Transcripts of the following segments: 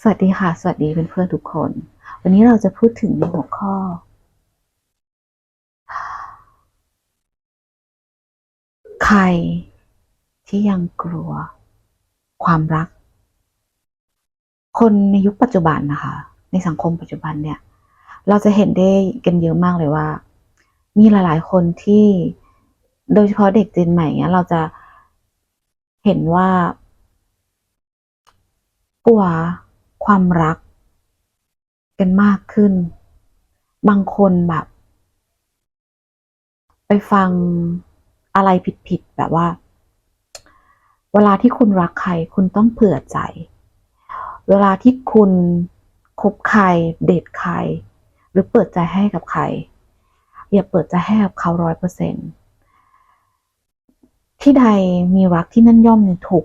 สวัสดีค่ะ สวัสดีเพื่อนๆทุกคน วันนี้เราจะพูดถึงในหัวข้อ ใครที่ยังกลัว ความรัก คนในยุคปัจจุบันนะคะ ในสังคมปัจจุบันเนี่ย เราจะเห็นได้กันเยอะมากเลยว่า มีหลายๆคนที่โดยเฉพาะเด็กเจนใหม่เนี่ยเราจะเห็นว่ากลัว ความรัก กันมากขึ้น บางคนแบบ ไปฟังอะไรผิดๆแบบว่า เวลาที่คุณรักใครคุณต้องเผื่อใจ เวลาที่คุณคบใครเดทใคร หรือเปิดใจให้กับใคร อย่าเปิดใจให้กับเขาร้อยเปอร์เซ็นที่ใดมีรักที่นั่นย่อมมีทุก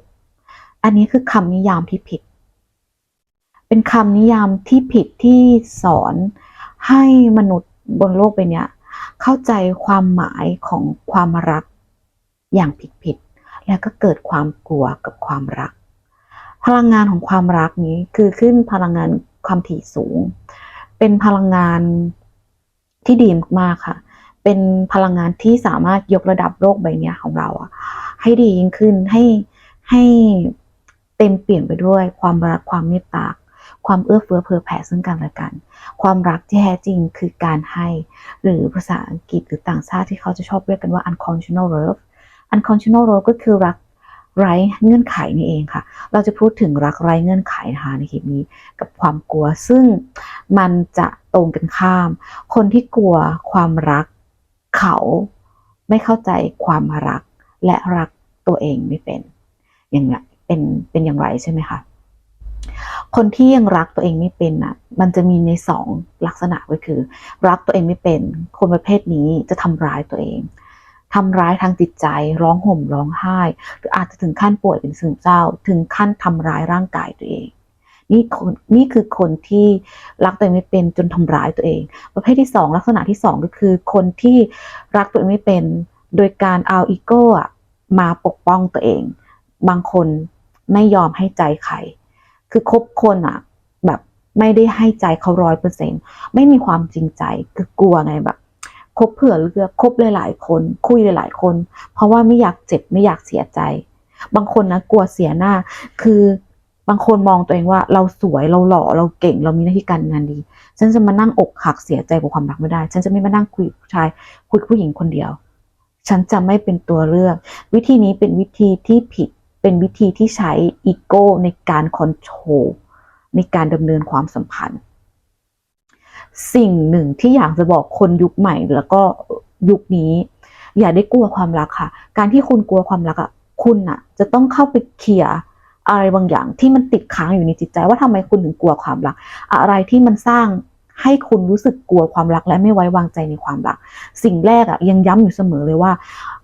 อันนี้คือคำนิยามที่ผิด เป็นคำนิยามที่ผิดที่สอนให้มนุษย์บนโลกใบเนี้ยเข้าใจความหมายของความรักอย่างผิดๆ แล้วก็เกิดความกลัวกับความรัก พลังงานของความรักนี้คือขึ้นพลังงานความถี่สูง เป็นพลังงานที่ดีมากๆค่ะ เป็นพลังงานที่สามารถยกระดับโลกใบนี้ของเราอะให้ดียิ่งขึ้นให้ให้เต็มเปลี่ยนไปด้วยความรักความเมตตา ความเอื้อเฟื้อเผื่อแผ่ซึ่งกันและกัน ความรักที่แท้จริงคือการให้ หรือภาษาอังกฤษหรือต่างชาติที่เขาจะชอบเรียกกันว่า unconditional love unconditional love ก็คือรักไร้เงื่อนไขนี่เองค่ะ เราจะพูดถึงรักไร้เงื่อนไขนะคะในคลิปนี้กับความกลัว ซึ่งมันจะตรงกันข้าม คนที่กลัวความรักเขาไม่เข้าใจความรักและรักตัวเองไม่เป็น อย่างไรเป็นเป็นอย่างไรใช่ไหมคะ คนที่ยังรักตัวเองไม่เป็นอะ มันจะมีในสองลักษณะก็คือ รักตัวเองไม่เป็น คนประเภทนี้จะทำร้ายตัวเองทำร้ายทางจิตใจ ร้องห่มร้องไห้ หรืออาจจะถึงขั้นป่วยเป็นซึมเศร้า ถึงขั้นทำร้ายร่างกายตัวเอง นี่คนนี่คือคนที่รักตัวเองไม่เป็นจนทำร้ายตัวเอง ประเภทที่สองลักษณะที่สองก็คือ คนที่รักตัวเองไม่เป็น โดยการเอาอีโก้อะมาปกป้องตัวเอง บางคนไม่ยอมให้ใจใคร คือคบคนอะแบบไม่ได้ให้ใจเขาร้อยเปอร์เซ็นไม่มีความจริงใจคือกลัวไงแบบคบเผื่อเลือกคบหลายๆคน คุยหลายๆคน เพราะว่าไม่อยากเจ็บไม่อยากเสียใจ บางคนนะกลัวเสียหน้า คือบางคนมองตัวเองว่าเราสวยเราหล่อเราเก่งเรามีหน้าที่การงานดี ฉันจะมานั่งอกหักเสียใจกับความรักไม่ได้ ฉันจะไม่มานั่งคุยผู้ชาย คุยผู้หญิงคนเดียว ฉันจะไม่เป็นตัวเลือก วิธีนี้เป็นวิธีที่ผิด เป็นวิธีที่ใช้อีโก้ในการคอนโทรลในการดำเนินความสัมพันธ์ สิ่งหนึ่งที่อยากจะบอกคนยุคใหม่แล้วก็ยุคนี้ อย่าได้กลัวความรักค่ะ การที่คุณกลัวความรักอะคุณอะ จะต้องเข้าไปเคลียร์อะไรบางอย่างที่มันติดค้างอยู่ในจิตใจว่าทำไมคุณถึงกลัวความรัก อะไรที่มันสร้าง ให้คุณรู้สึกกลัวความรักและไม่ไว้วางใจในความรัก สิ่งแรกอะยังย้ำอยู่เสมอเลยว่า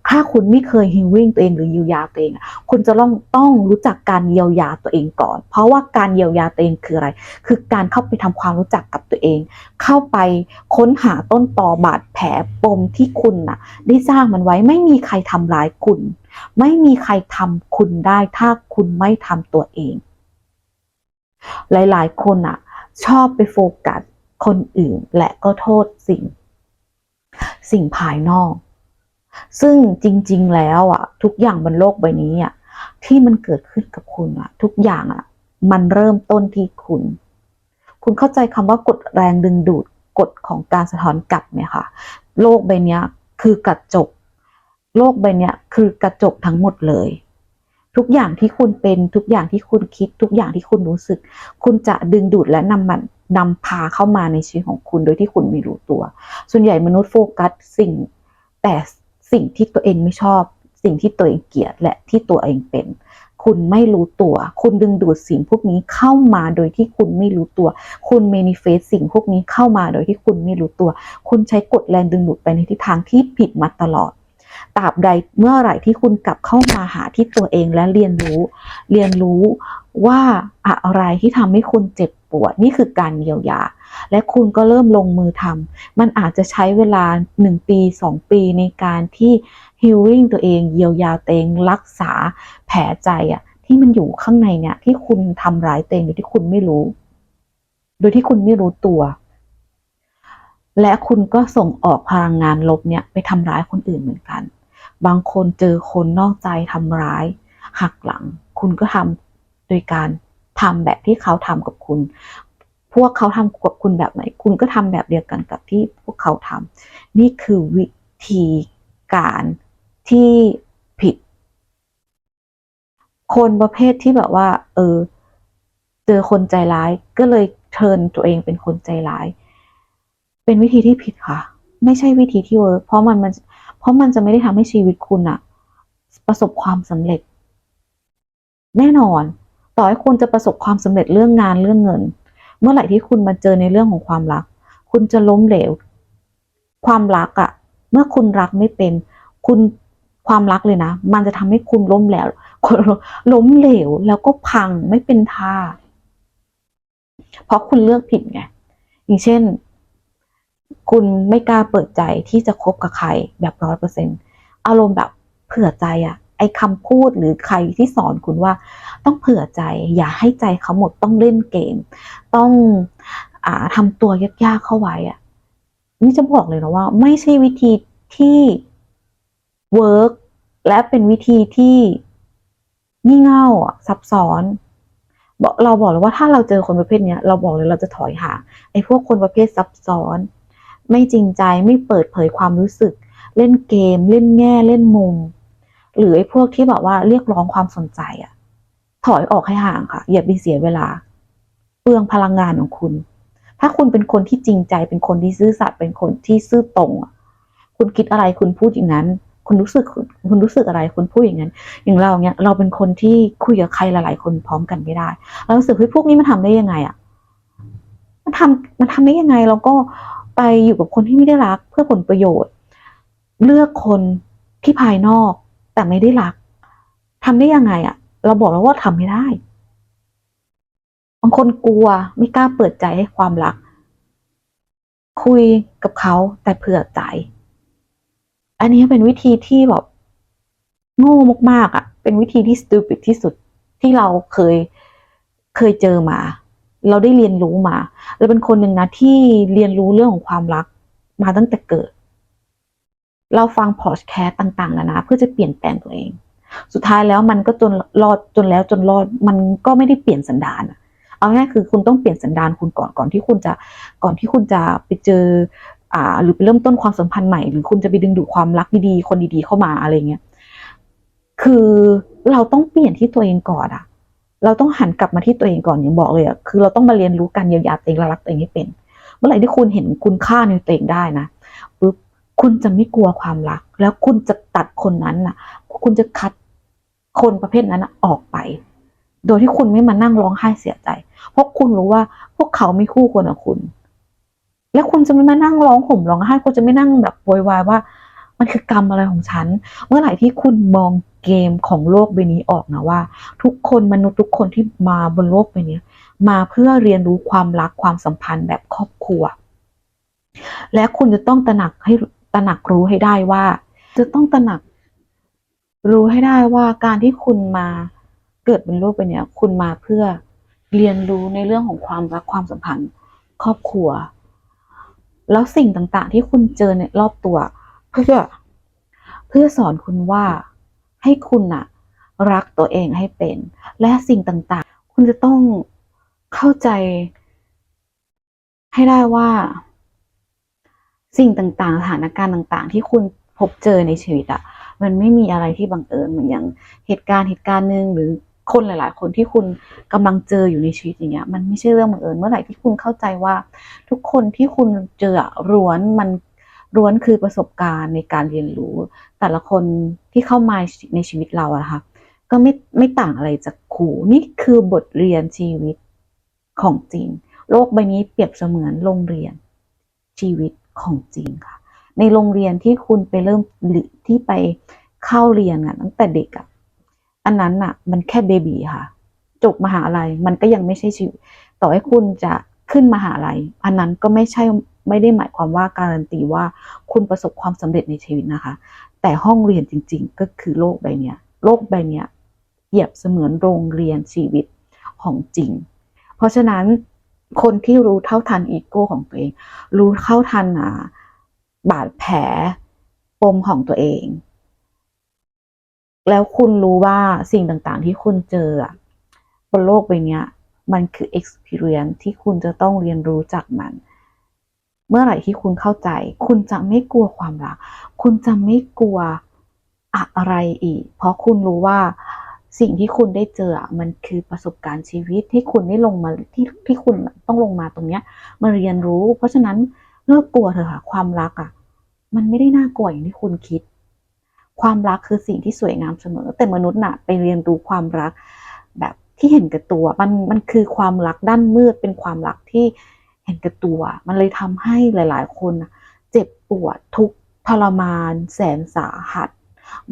ถ้าคุณไม่เคยฮีลิ่งตัวเองหรือเยียวยาตัวเอง คุณจะต้องต้องรู้จักการเยียวยาตัวเองก่อน เพราะว่าการเยียวยาตัวเองคืออะไร คือการเข้าไปทำความรู้จักกับตัวเอง เข้าไปค้นหาต้นตอบาดแผลปมที่คุณน่ะ ได้สร้างมันไว้ไม่มีใครทำร้ายคุณ ไม่มีใครทำคุณได้ถ้าคุณไม่ทำตัวเอง หลายๆ คนอะชอบไปโฟกัส คนอื่นและก็โทษสิ่ง สิ่งภายนอก ซึ่งจริง ๆ แล้วอะ ทุกอย่างบนโลกใบนี้อะที่มันเกิดขึ้นกับคุณอะ ทุกอย่างอะ มันเริ่มต้นที่คุณ คุณเข้าใจคำว่ากฎแรงดึงดูดกฎของการสะท้อนกลับไหมคะโลกใบนี้คือกระจก โลกใบนี้คือกระจกทั้งหมดเลย ทุกอย่างที่คุณเป็นทุกอย่างที่คุณคิด ทุกอย่างที่คุณรู้สึก คุณจะดึงดูดและนำมัน นำพาเข้ามาในชีวิตของคุณโดยที่คุณไม่รู้ตัว ส่วนใหญ่มนุษย์โฟกัสสิ่งแต่สิ่งที่ตัวเองไม่ชอบ สิ่งที่ตัวเองเกลียดและที่ตัวเองเป็น คุณไม่รู้ตัว คุณดึงดูดสิ่งพวกนี้เข้ามาโดยที่คุณไม่รู้ตัว คุณเมนิเฟสสิ่งพวกนี้เข้ามาโดยที่คุณไม่รู้ตัว คุณใช้กฎแรงดึงดูดไปในทิศทางที่ผิดมาตลอด ตราบใดเมื่อไหร่ที่คุณกลับเข้ามาหาที่ตัวเองและเรียนรู้ เรียนรู้ว่าอะไรที่ทำให้คุณเจ็บปวดนี่คือการเยียวยา และคุณก็เริ่มลงมือทำมันอาจจะใช้เวลา 1 ปี 2 ปีในการที่ healing ตัวเองเยียวยาตัวเองรักษาแผลใจอะที่มันอยู่ข้างในเนี่ยที่คุณทำร้ายตัวเองโดยที่คุณไม่รู้ โดยที่คุณไม่รู้ตัว และคุณก็ส่งออกพลังงานลบเนี่ยไปทำร้ายคนอื่นเหมือนกัน บางคนเจอคนนอกใจทำร้าย หักหลัง คุณก็ทำโดยการทำแบบที่เขาทำกับคุณ พวกเขาทำกับคุณแบบไหน คุณก็ทำแบบเดียวกันกับที่พวกเขาทำนี่คือวิธีการที่ผิด คนประเภทที่แบบว่า เออ เจอคนใจร้ายก็เลยเทิร์นตัวเองเป็นคนใจร้าย เป็นวิธีที่ผิดค่ะ ไม่ใช่วิธีที่เวิร์กเพราะมันมัน เพราะมันจะไม่ได้ทำให้ชีวิตคุณอะประสบความสำเร็จ แน่นอน ต่อให้คุณจะประสบความสำเร็จเรื่องงานเรื่องเงิน เมื่อไหร่ที่คุณมาเจอในเรื่องของความรัก คุณจะล้มเหลว ความรักอะเมื่อคุณรักไม่เป็น คุณความรักเลยนะ มันจะทำให้คุณล้มเหลวล้มเหลวแล้วก็พังไม่เป็นท่า เพราะคุณเลือกผิดไง อย่างเช่น คุณไม่กล้าเปิดใจที่จะคบกับใครแบบร้อยเปอร์เซ็นอารมณ์แบบเผื่อใจอะไอคำพูดหรือใครที่สอนคุณว่า ต้องเผื่อใจ อย่าให้ใจเขาหมดต้องเล่นเกม ต้องอทำตัวยากๆเข้าไว้อะนี่จะบอกเลยนะว่า ไม่ใช่วิธีที่เวิร์กและเป็นวิธีที่งี่เง่าซับซ้อนเราบอกเลยว่าถ้าเราเจอคนประเภทนี้เราบอกเลยเราจะถอยห่างไอ้พวกคนประเภทซับซ้อน ไม่จริงใจไม่เปิดเผยความรู้สึก เล่นเกม เล่นแง่เล่นมุม หรือไอ้พวกที่แบบว่าเรียกร้องความสนใจอะถอยออกให้ห่างค่ะ อย่าไปเสียเวลา เปลืองพลังงานของคุณ ถ้าคุณเป็นคนที่จริงใจเป็นคนที่ซื่อสัตย์เป็นคนที่ซื่อตรงคุณคิดอะไรคุณพูดอย่างนั้น คุณรู้สึกคุณรู้สึกอะไรคุณพูดอย่างนั้น อย่างเราเนี้ยเราเป็นคนที่คุยกับใครหลาย ๆ คนพร้อมกันไม่ได้เรารู้สึกเฮ้ยพวกนี้มันทำได้ยังไงอะมันทำมันทำได้ยังไงเราก็ ไปอยู่กับคนที่ไม่ได้รักเพื่อผลประโยชน์ เลือกคนที่ภายนอกแต่ไม่ได้รักทำได้ยังไงอะเราบอกแล้วว่าทำไม่ได้ บางคนกลัวไม่กล้าเปิดใจให้ความรัก คุยกับเขาแต่เผื่อใจ อันนี้เป็นวิธีที่แบบโง่มากๆอะ่ะ เป็นวิธีที่ stupid ที่สุดที่เราเคยเคยเจอมา เราได้เรียนรู้มาเราเป็นคนหนึ่งนะที่เรียนรู้เรื่องของความรักมาตั้งแต่เกิด เราฟังพอดแคสต์ต่างๆนานาเพื่อจะเปลี่ยนแปลงตัวเอง สุดท้ายแล้วมันก็จนรอดจนแล้วจนรอดมันก็ไม่ได้เปลี่ยนสันดานเอาง่ายคือคุณต้องเปลี่ยนสันดานคุณก่อนก่อนที่คุณจะก่อนที่คุณจะไปเจออ่าหรือไปเริ่มต้นความสัมพันธ์ใหม่ หรือคุณจะไปดึงดูดความรักดีๆคนดีๆเข้ามาอะไรเงี้ยคือเราต้องเปลี่ยนที่ตัวเองก่อนอะ เราต้องหันกลับมาที่ตัวเองก่อนอย่างบอกเลยอะคือเราต้องมาเรียนรู้การเยียวยาตัวเองและรักตัวเองให้เป็น เมื่อไหร่ที่คุณเห็นคุณค่าในตัวเองได้นะปุ๊บคุณจะไม่กลัวความรัก แล้วคุณจะตัดคนนั้นน่ะ คุณจะคัดคนประเภทนั้นออกไป โดยที่คุณไม่มานั่งร้องไห้เสียใจ เพราะคุณรู้ว่าพวกเขาไม่คู่ควรกับคุณ และคุณจะไม่มานั่งร้องห่มร้องไห้ คุณจะไม่นั่งแบบโวยวายว่า มันคือกรรมอะไรของฉัน เมื่อไหร่ที่คุณมอง เกมของโลกใบนี้ออกนะว่า ทุกคนมนุษย์ทุกคนที่มาบนโลกใบนี้มาเพื่อเรียนรู้ความรักความสัมพันธ์แบบครอบครัว และคุณจะต้องตระหนักให้ตระหนักรู้ให้ได้ว่า จะต้องตระหนักรู้ให้ได้ว่าการที่คุณมาเกิดบนโลกใบนี้คุณมาเพื่อเรียนรู้ในเรื่องของความรักความสัมพันธ์ครอบครัว แล้วสิ่งต่างๆ ที่คุณเจอในรอบตัว เพื่อเพื่อสอนคุณว่า ให้คุณน่ะรักตัวเองให้เป็น และสิ่งต่างๆ คุณจะต้องเข้าใจให้ได้ว่า สิ่งต่างๆ สถานการณ์ต่าง ๆ ที่คุณพบเจอในชีวิตอะมันไม่มีอะไรที่บังเอิญเหมือนอย่างเหตุการณ์เหตุการณ์หนึ่งหรือคนหลาย ๆ คนที่คุณกำลังเจออยู่ในชีวิตอย่างเงี้ย มันไม่ใช่เรื่องบังเอิญเมื่อไหร่ที่คุณเข้าใจว่า ทุกคนที่คุณเจออะล้วนมัน ล้วนคือประสบการณ์ในการเรียนรู้ แต่ละคนที่เข้ามาในชีวิตเราอะค่ะก็ไม่ไม่ต่างอะไรจากครูนี่คือบทเรียนชีวิตของจริง โลกใบนี้เปรียบเสมือนโรงเรียนชีวิตของจริงค่ะ ในโรงเรียนที่คุณไปเริ่มที่ไปเข้าเรียนอะตั้งแต่เด็กอะอันนั้นอะมันแค่เบบีค่ะ จบมหาลัยมันก็ยังไม่ใช่ชีวิต ต่อให้คุณจะขึ้นมหาลัย อันนั้นก็ไม่ใช่ ไม่ได้หมายความว่าการันตีว่าคุณประสบความสำเร็จในชีวิตนะคะ แต่ห้องเรียนจริง ๆ ก็คือโลกใบเนี้ยโลกใบเนี้ยเปรียบเสมือนโรงเรียนชีวิตของจริง เพราะฉะนั้นคนที่รู้เท่าทันอีโก้ของตัวเอง รู้เท่าทันอ่าบาดแผลปมของตัวเอง แล้วคุณรู้ว่าสิ่งต่างๆ ที่คุณเจอบนโลกใบนี้มันคือ experience ที่คุณจะต้องเรียนรู้จากมัน เมื่อไหร่ที่คุณเข้าใจ คุณจะไม่กลัวความรัก คุณจะไม่กลัวอะไรอีก เพราะคุณรู้ว่าสิ่งที่คุณได้เจออะมันคือประสบการณ์ชีวิตที่คุณได้ลงมาที่ที่คุณต้องลงมาตรงเนี้ย มาเรียนรู้ เพราะฉะนั้นเลิกกลัวเถอะค่ะ ความรักอะ มันไม่ได้น่ากลัวอย่างที่คุณคิด ความรักคือสิ่งที่สวยงามเสมอ แต่มนุษย์น่ะไปเรียนรู้ความรัก แบบที่เห็นกับตัว มันมันคือความรักด้านมืดเป็นความรักที่ เห็นกับตัว มันเลยทำให้หลาย ๆ คนเจ็บปวดทุกข์ทรมาน แสนสาหัส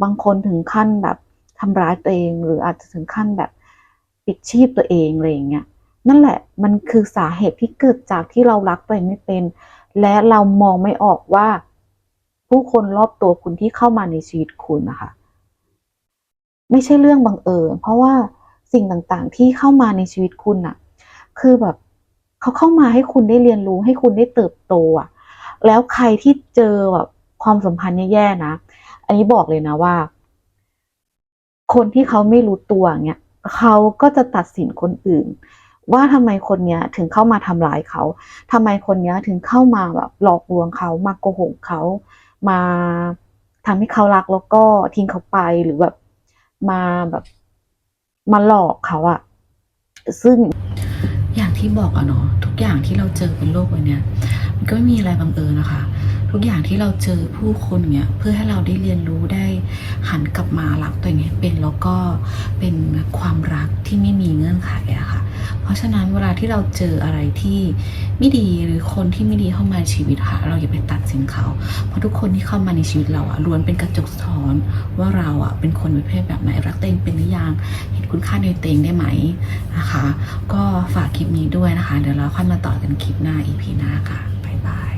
บางคนถึงขั้นแบบทำร้ายตัวเอง หรืออาจจะถึงขั้นแบบปิดชีพตัวเองอะไรอย่างเงี้ยนั่นแหละมันคือสาเหตุที่เกิดจากที่เรารักตัวเองไม่เป็น และเรามองไม่ออกว่า ผู้คนรอบตัวคุณที่เข้ามาในชีวิตคุณนะคะไม่ใช่เรื่องบังเอิญเพราะว่าสิ่งต่างๆที่เข้ามาในชีวิตคุณน่ะคือแบบ เขาเข้ามาให้คุณได้เรียนรู้ให้คุณได้เติบโตอะ แล้วใครที่เจอแบบความสัมพันธ์แย่ๆนะ อันนี้บอกเลยนะว่า คนที่เขาไม่รู้ตัวเนี่ยเขาก็จะตัดสินคนอื่น ว่าทำไมคนเนี้ยถึงเข้ามาทำร้ายเขาทำไมคนเนี้ยถึงเข้ามาแบบหลอกลวงเขามาโกหกเขามาทำให้เขารักแล้วก็ทิ้งเขาไปหรือแบบมาแบบมาหลอกเขาอะซึ่ง อย่างที่บอกอะเนาะทุกอย่างที่เราเจอเป็นโลกวันเนี้ยมันก็ไม่มีอะไรบังเอิญนะคะ ทุกอย่างที่เราเจอผู้คนเนี้ยเพื่อให้เราได้เรียนรู้ได้หันกลับมารักตัวเองเป็นแล้วก็เป็นความรักที่ไม่มีเงื่อนไขอะะเพราะฉะนั้นเวลาที่เราเจออะไรที่ไม่ดีหรือคนที่ไม่ดีเข้ามาในชีวิตค่ะ เราอย่าไปตัดสินเขา เพราะทุกคนที่เข้ามาในชีวิตเราอะล้วนเป็นกระจกสะท้อนว่าเราอะเป็นคนประเภทแบบไหนรักตัวเองเป็นหรือยังเห็นคุณค่าในตัวเองได้ไหมนะคะ ก็ฝากคลิปนี้ด้วยนะคะ เดี๋ยวเราค่อยมาต่อกันคลิปหน้า EP หน้าค่ะบ๊ายบาย